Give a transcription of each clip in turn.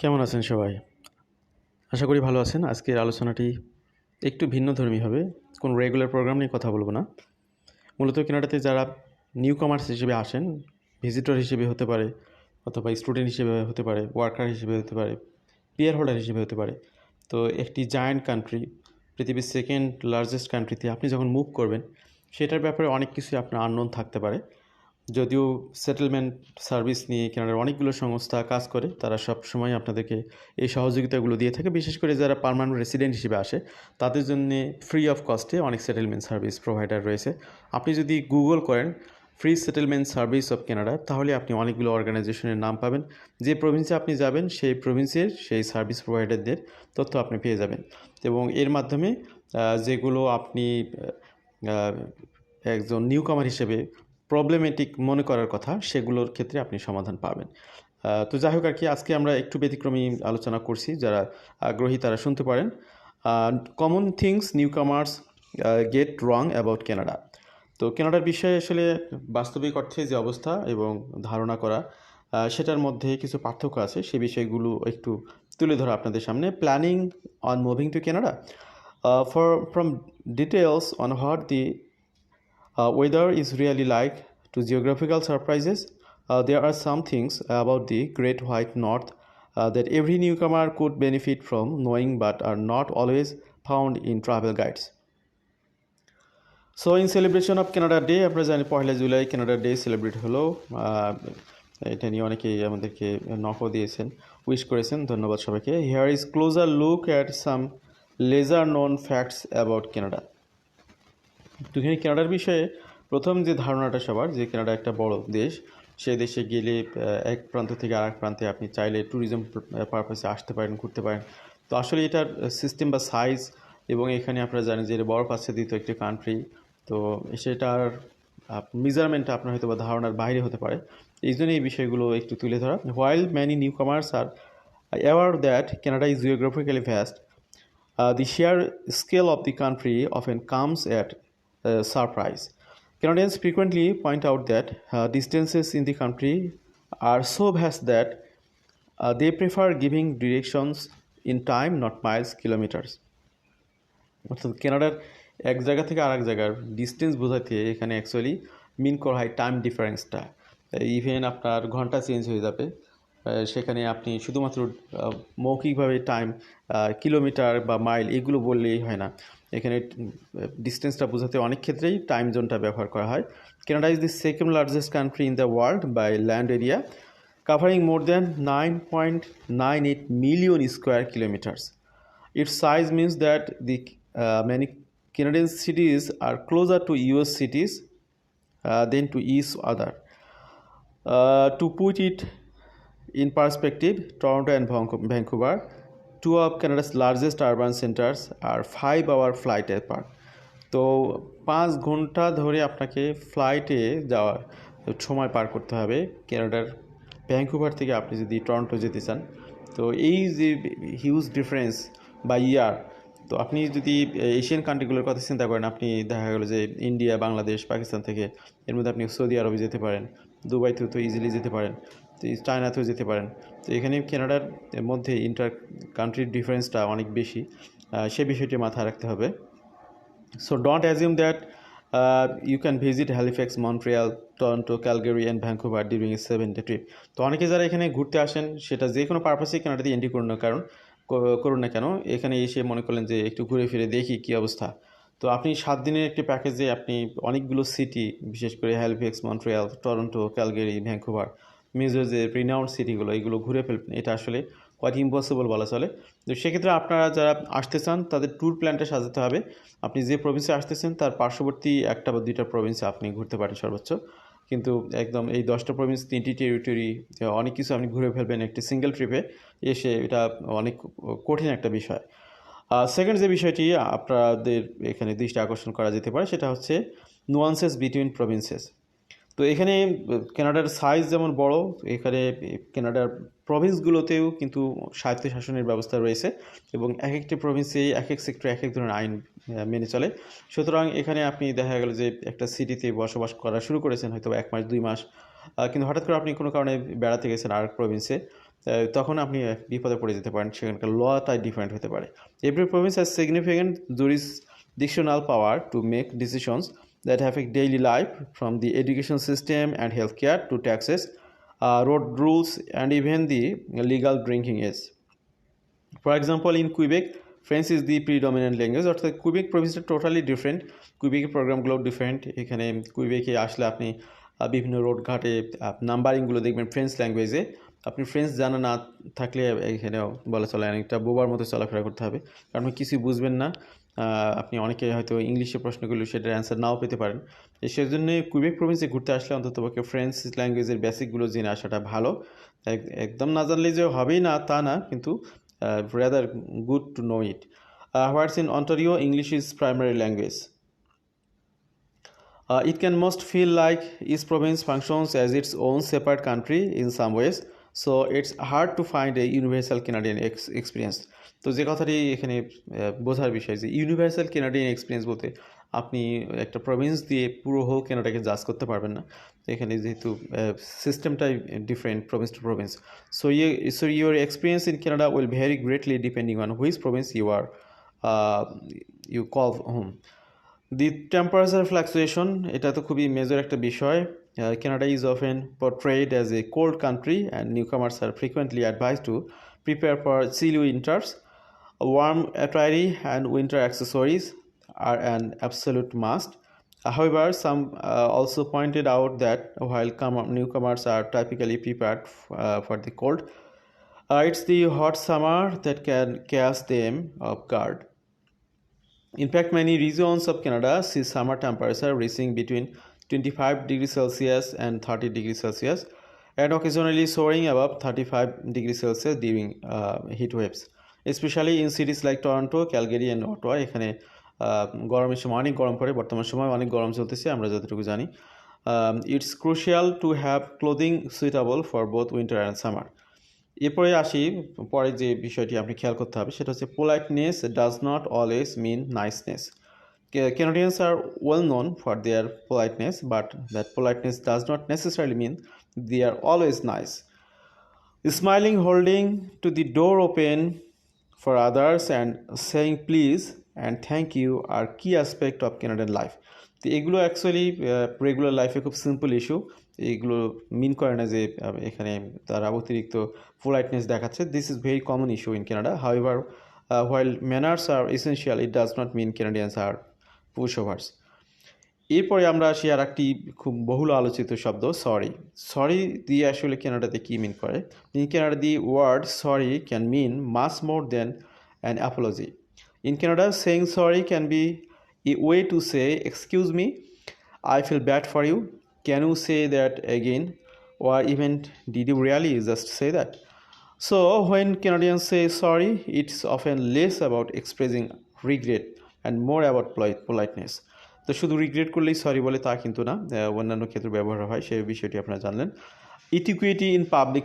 কেমন আছেন সবাই আশা করি ভালো আছেন আজকের আলোচনাটি একটু ভিন্ন ধর্মী হবে কোন রেগুলার প্রোগ্রাম নিয়ে কথা বলবো না মূলত কেনাডাতে যারা নিউ কমার্স হিসেবে আসেন ভিজিটর হিসেবে হতে পারে অথবা স্টুডেন্ট হিসেবে হতে পারে ওয়ার্কার হিসেবে হতে পারে পিয়ার হোল্ডার হিসেবে হতে পারে তো একটি জায়ান্ট কান্ট্রি পৃথিবীর সেকেন্ড লার্জেস্ট কান্ট্রিতে আপনি যখন মুভ করবেন সেটার ব্যাপারে অনেক কিছুই আপনার আননোন থাকতে পারে যদিও সেটেলমেন্ট সার্ভিস নিয়ে কেনার অনেকগুলো সংস্থা কাজ করে তারা সব সময় আপনাদেরকে এই সহযোগিতাগুলো দিয়ে থাকে বিশেষ করে যারা পারমানেন্ট রেসিডেন্ট হিসেবে আসে তাদের জন্য ফ্রি অফ কস্টে অনেক সেটেলমেন্ট সার্ভিস প্রোভাইডার রয়েছে আপনি যদি গুগল করেন free settlement service of Canada তাহলে আপনি অনেকগুলো অর্গানাইজেশনের নাম পাবেন যে প্রভিন্সে আপনি যাবেন সেই প্রভিন্সের সেই সার্ভিস প্রোভাইডারদের তথ্য আপনি পেয়ে যাবেন এবং এর মাধ্যমে যেগুলো আপনি একজন নিউকামার হিসেবে প্রবলেমেটিক মনে করার কথা সেগুলোর ক্ষেত্রে আপনি সমাধান পাবেন তো যাই হোক আর কি আজকে আমরা একটু ব্যতিক্রমী আলোচনা করছি যারা আগ্রহী তারা শুনতে পারেন common things newcomers get wrong about Canada তো ক্যানাডার বিষয়ে আসলে বাস্তবিক অর্থে যে অবস্থা এবং ধারণা করা সেটার মধ্যে কিছু পার্থক্য আছে সে বিষয়গুলো একটু তুলে ধরা আপনাদের সামনে planning on moving to Canada for from details on what the uh, weather is really like to geographical surprises. uh, there are some things about the Great White North uh, that every newcomer could benefit from knowing but are not always found in travel guides. so in celebration of canada day আপনারা জানেন পহেলা জুলাই Canada day celebrate হলো এটা নিয়ে অনেকেই আমাদেরকে নকও দিয়েছেন উইশ করেছেন ধন্যবাদ সবাইকে here is closer look at some lesser known facts about Canada এখানে কেনাডার বিষয়ে প্রথম যে ধারণাটা সবার যে কেনাডা একটা বড় দেশ সে দেশে গেলে এক প্রান্ত থেকে আর এক প্রান্তে আপনি চাইলে ট্যুরিজম পারপাসে আসতে পারেন ঘুরতে পারেন তো আসলে এটার সিস্টেম বা সাইজ এবং এখানে আপনারা জানেন যে এটা বরফ আচ্ছাদিত একটি কান্ট্রি তো সেটার মেজারমেন্ট আপনার হয়তো বা ধারণার বাইরে হতে পারে এই জন্য এই বিষয়গুলো একটু তুলে ধরা while many newcomers are aware that Canada is geographically vast the sheer scale of the country often comes at uh, surprise. Canadians frequently point out that uh, distances in the country are so vast that uh, they prefer giving directions in time, not miles, kilometers. অর্থাৎ কেনাডার এক জায়গা থেকে আরেক জায়গার distance বোঝাতে এখানে actually মিন করা হয় টাইম ডিফারেন্সটা ইভেন আপনার ঘন্টা চেঞ্জ হয়ে যাবে সেখানে আপনি শুধুমাত্র মৌখিকভাবে টাইম কিলোমিটার বা মাইল এগুলো বললেই হয় না এখানে ডিস্টেন্সটা বোঝাতে অনেক ক্ষেত্রেই টাইম জোনটা ব্যবহার করা হয় Canada is the second largest country in the world by land area covering more than nine point nine eight million square kilometres its size means that the many Canadian cities are closer to US cities than to each other to put it In perspective, Toronto and Vancouver, two of Canada's largest urban centres are five hour ফ্লাইটের apart. তো পাঁচ ঘন্টা ধরে আপনাকে ফ্লাইটে যাওয়ার সময় পার করতে হবে ক্যানাডার ভ্যাঙ্কুভার থেকে আপনি যদি টরন্টো যেতে চান তো এই যে হিউজ ডিফারেন্স বা ইয়ার তো আপনি যদি এশিয়ান কান্ট্রিগুলোর কথা চিন্তা করেন আপনি দেখা গেলো যে ইন্ডিয়া বাংলাদেশ পাকিস্তান থেকে এর মধ্যে আপনি সৌদি আরবে যেতে পারেন দুবাইতেও তো ইজিলি যেতে পারেন চায়নাতেও যেতে পারেন তো এখানে কেনাডার মধ্যে ইন্টার কান্ট্রির ডিফারেন্সটা অনেক বেশি সে বিষয়টি মাথায় রাখতে হবে so don't assume that you can visit Halifax Montreal Toronto Calgary and Vancouver during a seven day trip তো অনেকে যারা এখানে ঘুরতে আসেন সেটা যে কোনো পারপাসেই কেনাটা এন্ট্রি করুন না কারণ করুন না কেন এখানে এসে মনে করলেন যে একটু ঘুরে ফিরে দেখি কী অবস্থা তো আপনি সাত দিনের একটি প্যাকেজে আপনি অনেকগুলো সিটি বিশেষ করে Halifax Montreal Toronto Calgary Vancouver মিউজিয়ার যে রিনাউন্ড সিটিগুলো এইগুলো ঘুরে ফেলবেন এটা আসলে কোয়াইট ইম্পসিবল বলা চলে তো সেক্ষেত্রে আপনারা যারা আসতে চান তাদের ট্যুর প্ল্যানটা সাজাতে হবে আপনি যে প্রভিন্সে আসতেছেন তার পার্শ্ববর্তী একটা বা দুইটা প্রভিন্সে আপনি ঘুরতে পারেন সর্বোচ্চ কিন্তু একদম এই দশটা প্রভিন্স তিনটি টেরিটরি অনেক কিছু আপনি ঘুরে ফেলবেন একটি সিঙ্গেল ট্রিপে এসে এটা অনেক কঠিন একটা বিষয় সেকেন্ড যে বিষয়টি আপনাদের এখানে দৃষ্টি আকর্ষণ করা যেতে পারে সেটা হচ্ছে নুয়ান্সেস বিটুইন প্রভিন্সেস তো এখানে কেনাডার সাইজ যেমন বড় এখানে কেনাডার প্রভিন্সগুলোতেও কিন্তু স্বায়ত্তশাসনের ব্যবস্থা রয়েছে এবং এক একটি প্রভিন্সে এক এক সেক্টরে এক এক ধরনের আইন মেনে চলে সুতরাং এখানে আপনি দেখা গেল যে একটা সিটিতে বসবাস করা শুরু করেছেন হয়তো এক মাস দুই মাস কিন্তু হঠাৎ করে আপনি কোনো কারণে বেড়াতে গেছেন আর এক প্রভিন্সে তখন আপনি বিপদে পড়ে যেতে পারেন সেখানকার ল তাই ডিফারেন্ট হতে পারে every province has significant jurisdictional power to make decisions that affect daily life from the education system and healthcare to taxes, uh, road rules, and even the legal drinking age. For example, in Quebec, French is the predominant language অর্থাৎ Quebec প্রভিন্সটা totally different কুইবেকের প্রোগ্রামগুলো different এখানে কুইবেকে আসলে আপনি বিভিন্ন রোডঘাটে নাম্বারিংগুলো দেখবেন ফ্রেঞ্চ ল্যাঙ্গুয়েজে আপনি ফ্রেন্ডস জানা না থাকলে এখানেও বলা চলে অনেকটা বোবার মতো চলাফেরা করতে হবে কারণ কিছুই বুঝবেন না আপনি অনেকে হয়তো ইংলিশে প্রশ্ন করলে সেটার অ্যান্সার নাও পেতে পারেন সেই জন্য কুইবেক প্রভিন্সে ঘুরতে আসলে অন্তত পক্ষে ফ্রেন্স ল্যাঙ্গুয়েজের বেসিকগুলো জেনে আসাটা ভালো একদম না জানলে যে হবেই না তা না কিন্তু rather good to know it what's in Ontario English is primary language it can most feel like is province functions as its own separate country in in so it's hard to find a universal Canadian experience তো যে কথাটি এখানে বোঝার বিষয় যে universal Canadian experience বলতে আপনি একটা প্রভিন্স দিয়ে পুরো হোক কেনাডাকে জাজ করতে পারবেন না এখানে যেহেতু সিস্টেমটাই different province to province so ইয়ে so your experience in Canada will very greatly depending on which province you are you call home the temperature fluctuation এটা তো খুবই মেজর একটা বিষয় Uh, Canada is often portrayed as a cold country, and newcomers are frequently advised to prepare for chilly winters. warm attire and winter accessories are an absolute must. however, some uh, also pointed out that while newcomers are typically prepared uh, for the cold, uh, it's the hot summer that can cast them off guard. In fact, many regions of Canada see summer temperatures reaching between 25 degree Celsius and 30 degree Celsius and occasionally soaring above 35 degree Celsius during uh, heat waves. Especially in cities like Toronto, Calgary and Ottawa এখানে গরমের সময় অনেক গরম পড়ে বর্তমান সময় অনেক গরম চলতেছে আমরা যতটুকু জানি it's crucial to have clothing suitable for both winter and summer এরপরে আসি পরে যে বিষয়টি আপনি খেয়াল করতে হবে সেটা হচ্ছে politeness does not always mean niceness Canadians are well known for their politeness, but that politeness does not necessarily mean they are always nice. Smiling, holding to the door open for others, and saying please and thank you are key aspect of Canadian life. তো এগুলো actually regular লাইফে খুব simple issue এগুলো মিন করে না যে এখানে তার অতিরিক্ত পোলাইটনেস দেখাচ্ছে this is very common issue in Canada however while manners are essential it does not mean Canadians are pushovers এরপরে আমরা আসি আর একটি খুব বহুল আলোচিত শব্দ সরি সরি দিয়ে আসলে কেনাডাতে কী মিন করে in Canada the word sorry can mean much more than an apology in Canada saying sorry can be a way to say excuse me I feel bad for you can you say that again even even did really really just say that so when Canadians say sorry it's often less about expressing regret and more about politeness তো শুধু regret করলেই sorry বলে তা কিন্তু না অন্যান্য ক্ষেত্রে ব্যবহার হয় সেই বিষয়টি আপনারা জানলেন ইটিকুইটি ইন পাবলিক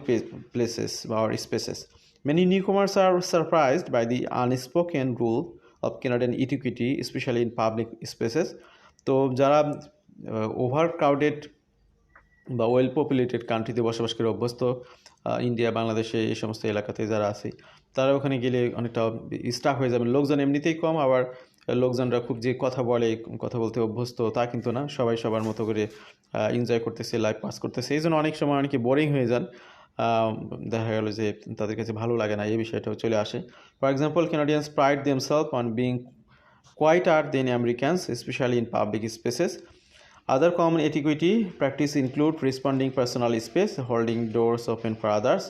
প্লেসেস বা spaces many newcomers are surprised by the unspoken rule of Canadian etiquette especially in public spaces তো যারা ওভার ক্রাউডেড বা ওয়েল পপুলেটেড কান্ট্রিতে বসবাস করে অভ্যস্ত ইন্ডিয়া বাংলাদেশে এই সমস্ত এলাকাতে যারা আছে তারা ওখানে গেলে অনেকটা স্টাফ হয়ে যাবেন লোকজন এমনিতেই কম আবার লোকজনরা খুব যে কথা বলে কথা বলতে অভ্যস্ত তা কিন্তু না সবাই সবার মতো করে এনজয় করতেছে লাইফ পাস করতেছে এই জন্য অনেক সময় অনেকে বোরিং হয়ে যান দেখা গেল যে তাদের কাছে ভালো লাগে না এই বিষয়টাও চলে আসে for example Canadians pride themself on being quieter than Americans especially in public spaces other common etiquette practice include responding personal space holding doors open for others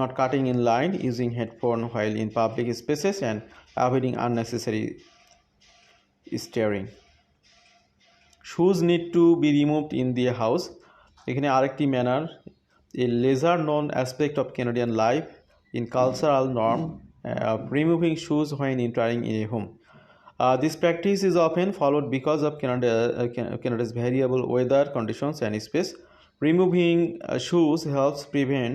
not cutting in line using headphone while in public spaces and avoiding unnecessary steering. Shoes need to be removed in the house. এখানে আরেকটি manner, a lesser known aspect of Canadian life in cultural norm uh, of removing shoes when entering a home. Uh, this practice is often followed because of uh, Canada's variable weather conditions and space. Removing shoes helps prevent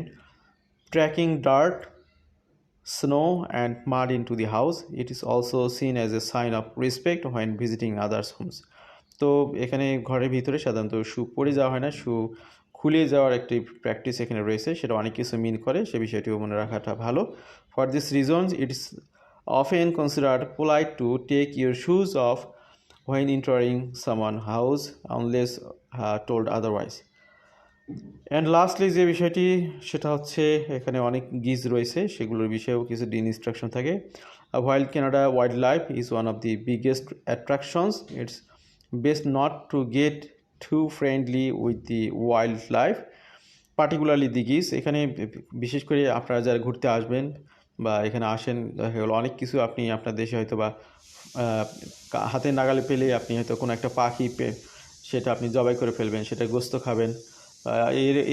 tracking dirt snow and mud into the house it is also seen as a sign of respect when visiting others homes তো এখানে ঘরের ভিতরে সাধারণত শু পরে যাওয়া হয় না শু খুলে যাওয়ার একটি প্র্যাকটিস এখানে রয়েছে সেটা অনেক কিছু মিন করে সে বিষয়টিও মনে রাখাটা ভালো for this reasons it is often considered polite to take your shoes off when entering someone house unless told otherwise and lastly যে বিষয়টি সেটা হচ্ছে এখানে অনেক গিজ রয়েছে সেগুলোর বিষয়েও কিছু ডিন ইনস্ট্রাকশন থাকে wild Canada wildlife is one of the biggest attractions it's best not to get too friendly with the wildlife particularly the geese এখানে বিশেষ করে আপনারা যারা ঘুরতে আসবেন বা এখানে আসেন দেখা গেল অনেক কিছু আপনি আপনার দেশে হয়তো বা হাতে নাগালে পেলে আপনি হয়তো কোনো একটা পাখি সেটা আপনি জবাই করে ফেলবেন সেটা গোস্ত খাবেন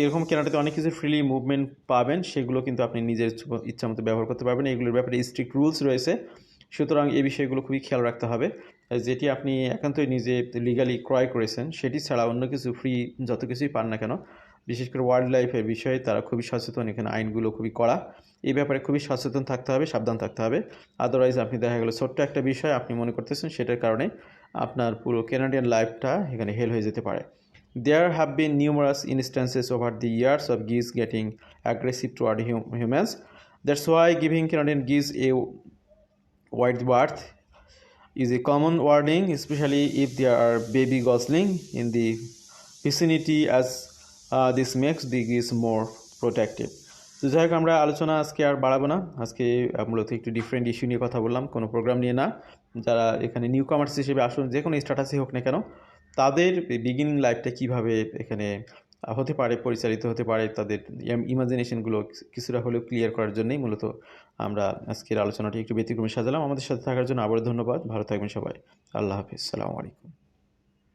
এরকম কেনাটাতে অনেক কিছু ফ্রিলি মুভমেন্ট পাবেন সেগুলো কিন্তু আপনি নিজের ইচ্ছা মতো ব্যবহার করতে পারবেন এগুলোর ব্যাপারে স্ট্রিক্ট রুলস রয়েছে সুতরাং এই বিষয়গুলো খুবই খেয়াল রাখতে হবে যেটি আপনি একান্তই নিজে লিগালি ক্রয় করেছেন সেটি ছাড়া অন্য কিছু ফ্রি যত কিছুই পান না কেন বিশেষ করে ওয়াইল্ড লাইফের বিষয়ে তারা খুবই সচেতন এখানে আইনগুলো খুবই কড়া এই ব্যাপারে খুবই সচেতন থাকতে হবে সাবধান থাকতে হবে আদারওয়াইজ আপনি দেখা গেলো ছোট্ট একটা বিষয় আপনি মনে করতেছেন সেটার কারণে আপনার পুরো কেনাডিয়ান লাইফটা এখানে হেল হয়ে যেতে পারে There have been numerous instances over the years of geese getting aggressive toward hum humans. That's why giving Canadian geese a wide berth is a common warning, especially if there are baby gosling in the vicinity, as uh, this makes the geese more protective. তো যাই হোক আমরা আলোচনা আজকে আর বাড়াবো না আজকে মূলত একটু ডিফারেন্ট ইস্যু নিয়ে কথা বললাম কোনো প্রোগ্রাম নিয়ে না যারা এখানে নিউ কমার্স হিসেবে আসুন যে কোনো স্ট্যাটাসই হোক না কেন তাদের বিগিনিং লাইফটা কিভাবে এখানে হতে পারে পরিচালিত হতে পারে তাদের ইমাজিনেশনগুলো কিছুটা হলেও ক্লিয়ার করার জন্যই মূলত আমরা আজকের আলোচনাটি একটু ব্যতিক্রমে সাজালাম আমাদের সাথে থাকার জন্য আবারও ধন্যবাদ ভালো থাকবেন সবাই আল্লাহ হাফিজ সালামু আলাইকুম